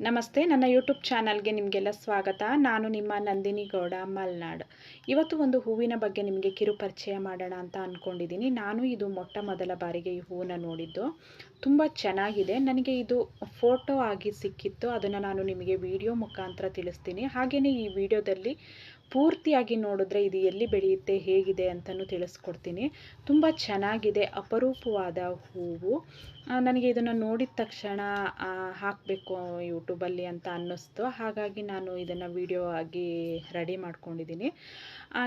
ನಮಸ್ತೆ, ನನ್ನ ಯೂಟ್ಯೂಬ್ ಚಾನಲ್ಗೆ ನಿಮಗೆಲ್ಲ ಸ್ವಾಗತ. ನಾನು ನಿಮ್ಮ ನಂದಿನಿ ಗೌಡ, ಮಲ್ನಾಡ್. ಇವತ್ತು ಒಂದು ಹೂವಿನ ಬಗ್ಗೆ ನಿಮಗೆ ಕಿರು ಪರಿಚಯ ಮಾಡೋಣ ಅಂತ ಅಂದ್ಕೊಂಡಿದ್ದೀನಿ ನಾನು ಇದು ಮೊಟ್ಟ ಮೊದಲ ಬಾರಿಗೆ ಈ ಹೂವನ್ನ ನೋಡಿದ್ದು. ತುಂಬ ಚೆನ್ನಾಗಿದೆ. ನನಗೆ ಇದು ಫೋಟೋ ಆಗಿ ಸಿಕ್ಕಿತ್ತು. ಅದನ್ನು ನಾನು ನಿಮಗೆ ವಿಡಿಯೋ ಮುಖಾಂತರ ತಿಳಿಸ್ತೀನಿ. ಹಾಗೆಯೇ ಈ ವಿಡಿಯೋದಲ್ಲಿ ಪೂರ್ತಿಯಾಗಿ ನೋಡಿದ್ರೆ ಇದು ಎಲ್ಲಿ ಬೆಳೆಯುತ್ತೆ, ಹೇಗಿದೆ ಅಂತಲೂ ತಿಳಿಸ್ಕೊಡ್ತೀನಿ. ತುಂಬ ಚೆನ್ನಾಗಿದೆ, ಅಪರೂಪವಾದ ಹೂವು. ನನಗೆ ಇದನ್ನು ನೋಡಿದ ತಕ್ಷಣ ಹಾಕಬೇಕು ಯೂಟ್ಯೂಬಲ್ಲಿ ಅಂತ ಅನ್ನಿಸ್ತು. ಹಾಗಾಗಿ ನಾನು ಇದನ್ನು ವಿಡಿಯೋ ಆಗಿ ರೆಡಿ ಮಾಡ್ಕೊಂಡಿದ್ದೀನಿ.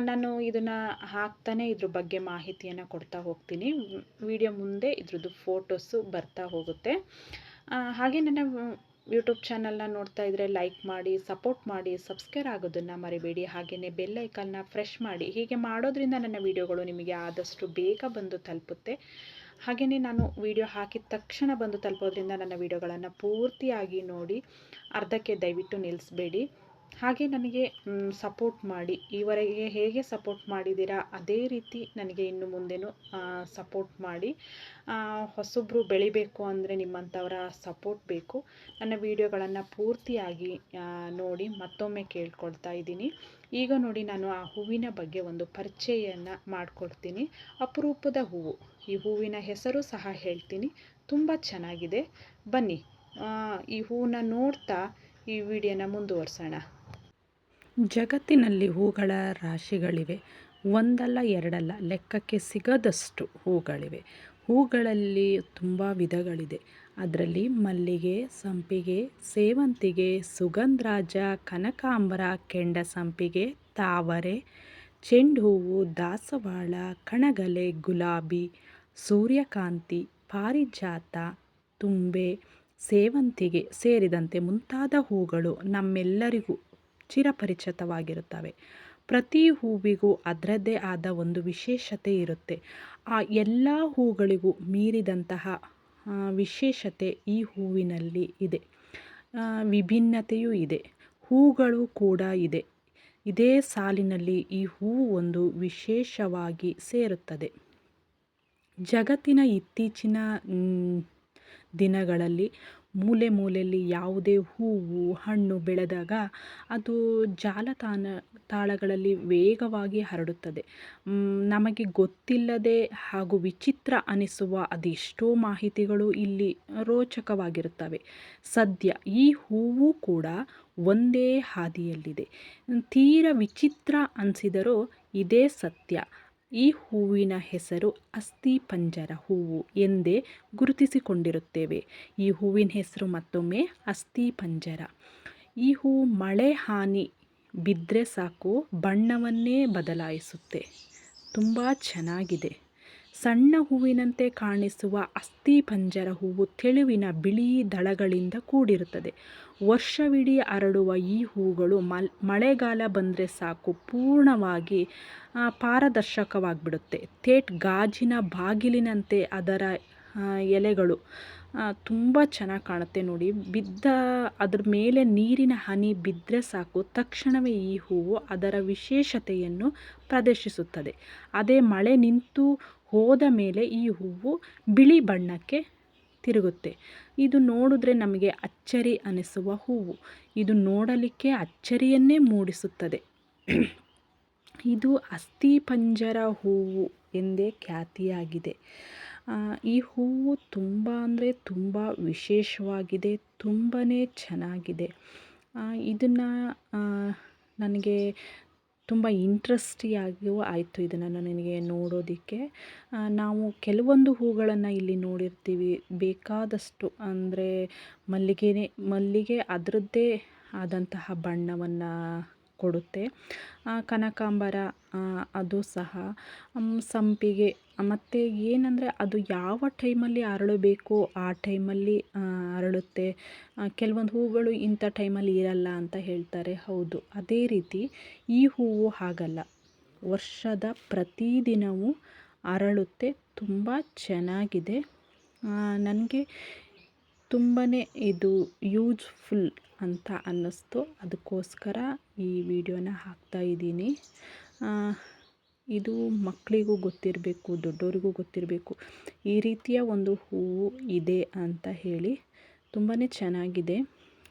ನಾನು ಇದನ್ನು ಹಾಕ್ತಾನೆ ಇದ್ರ ಬಗ್ಗೆ ಮಾಹಿತಿಯನ್ನು ಕೊಡ್ತಾ ಹೋಗ್ತೀನಿ. ವಿಡಿಯೋ ಮುಂದೆ ಇದ್ರದ್ದು ಫೋಟೋಸು ಬರ್ತಾ ಹೋಗುತ್ತೆ. ಹಾಗೆ ನನ್ನ ಯೂಟ್ಯೂಬ್ ಚಾನಲ್ನ ನೋಡ್ತಾ ಇದ್ದರೆ ಲೈಕ್ ಮಾಡಿ ಸಪೋರ್ಟ್ ಮಾಡಿ ಸಬ್ಸ್ಕ್ರೈಬ್ ಆಗೋದನ್ನು ಮರಿಬೇಡಿ. ಹಾಗೆಯೇ ಬೆಲ್ ಐಕನ್ನ ಫ್ರೆಶ್ ಮಾಡಿ. ಹೀಗೆ ಮಾಡೋದ್ರಿಂದ ನನ್ನ ವಿಡಿಯೋಗಳು ನಿಮಗೆ ಆದಷ್ಟು ಬೇಗ ಬಂದು ತಲುಪುತ್ತೆ. ಹಾಗೆಯೇ ನಾನು ವಿಡಿಯೋ ಹಾಕಿದ ತಕ್ಷಣ ಬಂದು ತಲುಪೋದ್ರಿಂದ ನನ್ನ ವಿಡಿಯೋಗಳನ್ನು ಪೂರ್ತಿಯಾಗಿ ನೋಡಿ, ಅರ್ಧಕ್ಕೆ ದಯವಿಟ್ಟು ನಿಲ್ಲಿಸಬೇಡಿ ಹಾಗೆ ನನಗೆ ಸಪೋರ್ಟ್ ಮಾಡಿ. ಈವರೆಗೆ ಹೇಗೆ ಸಪೋರ್ಟ್ ಮಾಡಿದ್ದೀರಾ? ಅದೇ ರೀತಿ ನನಗೆ ಇನ್ನು ಮುಂದೆನೂ ಸಪೋರ್ಟ್ ಮಾಡಿ. ಹೊಸೊಬ್ಬರು ಬೆಳಿಬೇಕು ಅಂದರೆ ನಿಮ್ಮಂಥವರ ಸಪೋರ್ಟ್ ಬೇಕು. ನನ್ನ ವಿಡಿಯೋಗಳನ್ನು ಪೂರ್ತಿಯಾಗಿ ನೋಡಿ ಮತ್ತೊಮ್ಮೆ ಕೇಳ್ಕೊಳ್ತಾ ಇದ್ದೀನಿ. ಈಗ ನೋಡಿ ನಾನು ಆ ಹೂವಿನ ಬಗ್ಗೆ ಒಂದು ಪರಿಚಯನ ಮಾಡಿಕೊಡ್ತೀನಿ. ಅಪರೂಪದ ಹೂವು. ಈ ಹೂವಿನ ಹೆಸರು ಸಹ ಹೇಳ್ತೀನಿ. ತುಂಬ ಚೆನ್ನಾಗಿದೆ. ಬನ್ನಿ. ಈ ಹೂವನ್ನ ನೋಡ್ತಾ ಈ ವಿಡಿಯೋನ ಮುಂದುವರ್ಸೋಣ. ಜಗತ್ತಿನಲ್ಲಿ ಹೂಗಳ ರಾಶಿಗಳಿವೆ. ಒಂದಲ್ಲ ಎರಡಲ್ಲ, ಲೆಕ್ಕಕ್ಕೆ ಸಿಗದಷ್ಟು ಹೂಗಳಿವೆ. ಹೂಗಳಲ್ಲಿ ತುಂಬ ವಿಧಗಳಿದೆ. ಅದರಲ್ಲಿ ಮಲ್ಲಿಗೆ, ಸಂಪಿಗೆ, ಸೇವಂತಿಗೆ, ಸುಗಂಧರಾಜ, ಕನಕಾಂಬರ ಕೆಂಡ ಸಂಪಿಗೆ ತಾವರೆ ಚೆಂಡು ಹೂವು ದಾಸವಾಳ, ಕಣಗಲೆ, ಗುಲಾಬಿ, ಸೂರ್ಯಕಾಂತಿ, ಪಾರಿಜಾತ, ತುಂಬೆ, ಸೇವಂತಿಗೆ ಸೇರಿದಂತೆ ಮುಂತಾದ ಹೂಗಳು ನಮ್ಮೆಲ್ಲರಿಗೂ ಚಿರಪರಿಚಿತವಾಗಿರುತ್ತವೆ. ಪ್ರತಿ ಹೂವಿಗೂ ಅದರದ್ದೇ ಆದ ಒಂದು ವಿಶೇಷತೆ ಇರುತ್ತೆ. ಆ ಎಲ್ಲ ಹೂಗಳಿಗೂ ಮೀರಿದಂತಹ ವಿಶೇಷತೆ ಈ ಹೂವಿನಲ್ಲಿ ಇದೆ. ವಿಭಿನ್ನತೆಯೂ ಇದೆ. ಹೂಗಳು ಕೂಡ ಇದೆ. ಇದೇ ಸಾಲಿನಲ್ಲಿ ಈ ಹೂವು ಒಂದು ವಿಶೇಷವಾಗಿ ಸೇರುತ್ತದೆ. ಜಗತ್ತಿನ ಇತ್ತೀಚಿನ ದಿನಗಳಲ್ಲಿ ಮೂಲೆ ಮೂಲೆಯಲ್ಲಿ ಯಾವುದೇ ಹೂವು, ಹಣ್ಣು ಬೆಳೆದಾಗ ಅದು ಜಾಲತಾಣ, ತಾಳಗಳಲ್ಲಿ ವೇಗವಾಗಿ ಹರಡುತ್ತದೆ. ನಮಗೆ ಗೊತ್ತಿಲ್ಲದೆ ಹಾಗೂ ವಿಚಿತ್ರ ಅನಿಸುವ ಅದೆಷ್ಟೋ ಮಾಹಿತಿಗಳು ಇಲ್ಲಿ ರೋಚಕವಾಗಿರುತ್ತವೆ. ಸದ್ಯ ಈ ಹೂವು ಕೂಡ ಒಂದೇ ಹಾದಿಯಲ್ಲಿದೆ. ತೀರ ವಿಚಿತ್ರ ಅನಿಸಿದರೂ ಇದೇ ಸತ್ಯ. ಈ ಹೂವಿನ ಹೆಸರು ಅಸ್ಥಿಪಂಜರ ಹೂವು ಎಂದೇ ಗುರುತಿಸಿಕೊಂಡಿರುತ್ತೇವೆ. ಈ ಹೂವಿನ ಹೆಸರು ಮತ್ತೊಮ್ಮೆ ಅಸ್ಥಿಪಂಜರ. ಈ ಹೂವು ಮಳೆ ಹಾನಿ ಬಿದ್ದರೆ ಸಾಕು, ಬಣ್ಣವನ್ನೇ ಬದಲಾಯಿಸುತ್ತೆ. ತುಂಬ ಚೆನ್ನಾಗಿದೆ. ಸಣ್ಣ ಹೂವಿನಂತೆ ಕಾಣಿಸುವ ಅಸ್ಥಿಪಂಜರ ಹೂವು ತೆಳುವಿನ ಬಿಳಿ ದಳಗಳಿಂದ ಕೂಡಿರುತ್ತದೆ. ವರ್ಷವಿಡೀ ಅರಳುವ ಈ ಹೂಗಳು ಮಲ್, ಮಳೆಗಾಲ ಬಂದರೆ ಸಾಕು, ಪೂರ್ಣವಾಗಿ ಪಾರದರ್ಶಕವಾಗಿಬಿಡುತ್ತೆ. ತೇಟ್ ಗಾಜಿನ ಬಾಗಿಲಿನಂತೆ ಅದರ ಎಲೆಗಳು ತುಂಬ ಚೆನ್ನಾಗಿ ಕಾಣುತ್ತೆ ನೋಡಿ. ಬಿದ್ದ, ಅದರ ಮೇಲೆ ನೀರಿನ ಹನಿ ಬಿದ್ದರೆ ಸಾಕು. ತಕ್ಷಣವೇ ಈ ಹೂವು ಅದರ ವಿಶೇಷತೆಯನ್ನು ಪ್ರದರ್ಶಿಸುತ್ತದೆ. ಅದೇ ಮಳೆ ನಿಂತು ಹೋದ ಮೇಲೆ ಈ ಹೂವು ಬಿಳಿ ಬಣ್ಣಕ್ಕೆ ತಿರುಗುತ್ತೆ. ಇದು ನೋಡಿದ್ರೆ ನಮಗೆ ಅಚ್ಚರಿ ಅನಿಸುವ ಹೂವು. ಇದು ನೋಡಲಿಕ್ಕೆ ಅಚ್ಚರಿಯನ್ನೇ ಮೂಡಿಸುತ್ತದೆ. ಇದು ಅಸ್ಥಿ ಪಂಜರ ಹೂವು ಎಂದೇ ಖ್ಯಾತಿಯಾಗಿದೆ. ಈ ಹೂವು ತುಂಬ ಅಂದರೆ ತುಂಬ ವಿಶೇಷವಾಗಿದೆ ತುಂಬಾ ಚೆನ್ನಾಗಿದೆ. ಇದನ್ನು ನನಗೆ ತುಂಬ ಇಂಟ್ರೆಸ್ಟಿಯಾಗಿಯೂ ಆಯಿತು ಇದನ್ನು ನನಗೆ ನೋಡೋದಕ್ಕೆ. ನಾವು ಕೆಲವೊಂದು ಹೂಗಳನ್ನು ಇಲ್ಲಿ ನೋಡಿರ್ತೀವಿ. ಬೇಕಾದಷ್ಟು ಅಂದರೆ ಮಲ್ಲಿಗೆನೇ, ಮಲ್ಲಿಗೆ ಅದರದ್ದೇ ಆದಂತಹ ಬಣ್ಣವನ್ನು ಕೊಡುತ್ತೆ. ಕನಕಾಂಬರ ಅದು ಸಹ. ಸಂಪಿಗೆ, ಮತ್ತು ಏನಂದರೆ ಅದು ಯಾವ ಟೈಮಲ್ಲಿ ಅರಳಬೇಕು ಆ ಟೈಮಲ್ಲಿ ಅರಳುತ್ತೆ. ಕೆಲವೊಂದು ಹೂಗಳು ಇಂಥ ಟೈಮಲ್ಲಿ ಇರಲ್ಲ ಅಂತ ಹೇಳ್ತಾರೆ. ಹೌದು, ಅದೇ ರೀತಿ ಈ ಹೂವು ಹಾಗಲ್ಲ. ವರ್ಷದ ಪ್ರತಿದಿನವೂ ಅರಳುತ್ತೆ. ತುಂಬ ಚೆನ್ನಾಗಿದೆ. ನನಗೆ ತುಂಬಾ ಇದು ಯೂಸ್ಫುಲ್ ಅಂತ ಅನ್ನಿಸ್ತು. ಅದಕ್ಕೋಸ್ಕರ ಈ ವಿಡಿಯೋನ ಹಾಕ್ತಾ ಇದ್ದೀನಿ. ಇದು ಮಕ್ಕಳಿಗೂ ಗೊತ್ತಿರಬೇಕು ದೊಡ್ಡವರಿಗೂ ಗೊತ್ತಿರಬೇಕು. ಈ ರೀತಿಯ ಒಂದು ಹೂವು ಇದೆ ಅಂತ ಹೇಳಿ ತುಂಬಾ ಚೆನ್ನಾಗಿದೆ.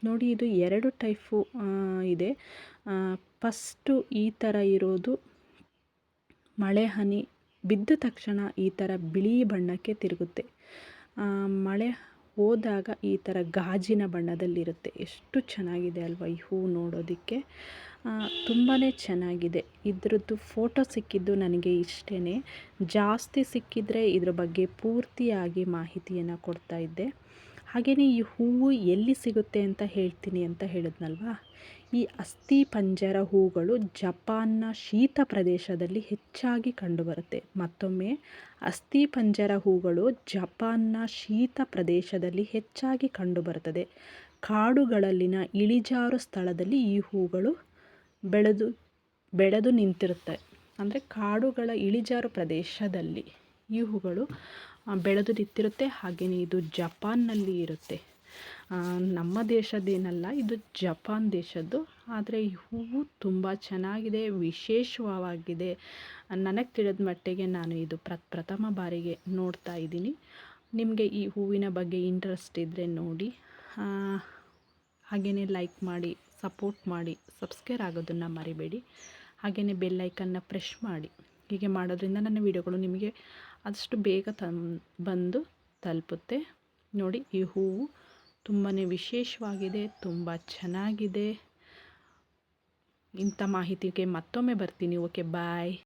ನೋಡಿ, ಇದು ಎರಡು ಟೈಫು ಇದೆ. ಫಸ್ಟು ಈ ಥರ ಇರೋದು ಮಳೆ ಹನಿ ಬಿದ್ದ ತಕ್ಷಣ ಈ ಥರ ಬಿಳಿ ಬಣ್ಣಕ್ಕೆ ತಿರುಗುತ್ತೆ. ಮಳೆ ಹೋದಾಗ ಈ ಥರ ಗಾಜಿನ ಬಣ್ಣದಲ್ಲಿರುತ್ತೆ. ಎಷ್ಟು ಚೆನ್ನಾಗಿದೆ ಅಲ್ವಾ ಈ ಹೂವು ನೋಡೋದಕ್ಕೆ. ತುಂಬಾ ಚೆನ್ನಾಗಿದೆ. ಇದರದ್ದು ಫೋಟೋ ಸಿಕ್ಕಿದ್ದು ನನಗೆ ಇಷ್ಟೇ ಜಾಸ್ತಿ ಸಿಕ್ಕಿದರೆ ಇದ್ರ ಬಗ್ಗೆ ಪೂರ್ತಿಯಾಗಿ ಮಾಹಿತಿಯನ್ನು ಕೊಡ್ತಾ ಇದ್ದೆ. ಹಾಗೆಯೇ ಈ ಹೂವು ಎಲ್ಲಿ ಸಿಗುತ್ತೆ ಅಂತ ಹೇಳ್ತೀನಿ ಅಂತ ಹೇಳಿದ್ನಲ್ವಾ? ಈ ಅಸ್ಥಿ ಪಂಜರ ಹೂಗಳು ಜಪಾನ್ನ ಶೀತ ಪ್ರದೇಶದಲ್ಲಿ ಹೆಚ್ಚಾಗಿ ಕಂಡುಬರುತ್ತೆ. ಮತ್ತೊಮ್ಮೆ, ಅಸ್ಥಿ ಪಂಜರ ಹೂಗಳು ಜಪಾನ್ನ ಶೀತ ಪ್ರದೇಶದಲ್ಲಿ ಹೆಚ್ಚಾಗಿ ಕಂಡುಬರುತ್ತದೆ. ಕಾಡುಗಳಲ್ಲಿನ ಇಳಿಜಾರು ಸ್ಥಳದಲ್ಲಿ ಈ ಹೂಗಳು ಬೆಳೆದು ಬೆಳೆದು ನಿಂತಿರುತ್ತೆ. ಅಂದರೆ ಕಾಡುಗಳ ಇಳಿಜಾರು ಪ್ರದೇಶದಲ್ಲಿ ಈ ಹೂಗಳು ಬೆಳೆದು ನಿಂತಿರುತ್ತೆ ಹಾಗೆಯೇ ಇದು ಜಪಾನ್ನಲ್ಲಿ ಇರುತ್ತೆ. ನಮ್ಮ ದೇಶದ್ದೇನಲ್ಲ ಇದು ಜಪಾನ್ ದೇಶದ್ದು. ಆದರೆ ಈ ಹೂವು ತುಂಬ ಚೆನ್ನಾಗಿದೆ, ವಿಶೇಷವಾಗಿದೆ. ನನಗೆ ತಿಳಿದ ಮಟ್ಟಿಗೆ ನಾನು ಇದು ಪ್ರ, ಪ್ರಥಮ ಬಾರಿಗೆ ನೋಡ್ತಾ ಇದ್ದೀನಿ. ನಿಮಗೆ ಈ ಹೂವಿನ ಬಗ್ಗೆ ಇಂಟ್ರೆಸ್ಟ್ ಇದ್ದರೆ ನೋಡಿ. ಹಾಗೆಯೇ ಲೈಕ್ ಮಾಡಿ ಸಪೋರ್ಟ್ ಮಾಡಿ ಸಬ್ಸ್ಕ್ರೈಬ್ ಆಗೋದನ್ನು ಮರಿಬೇಡಿ. ಹಾಗೆಯೇ ಬೆಲ್ಲೈಕನ್ನ ಪ್ರೆಶ್ ಮಾಡಿ. ಹೀಗೆ ಮಾಡೋದ್ರಿಂದ ನನ್ನ ವಿಡಿಯೋಗಳು ನಿಮಗೆ ಆದಷ್ಟು ಬೇಗ ತಂ ಬಂದು ತಲುಪುತ್ತೆ. ನೋಡಿ, ಈ ಹೂವು ತುಂಬಾ ವಿಶೇಷವಾಗಿದೆ, ತುಂಬ ಚೆನ್ನಾಗಿದೆ. ಇಂಥ ಮಾಹಿತಿಗೆ ಮತ್ತೊಮ್ಮೆ ಬರ್ತೀನಿ. Okay, bye.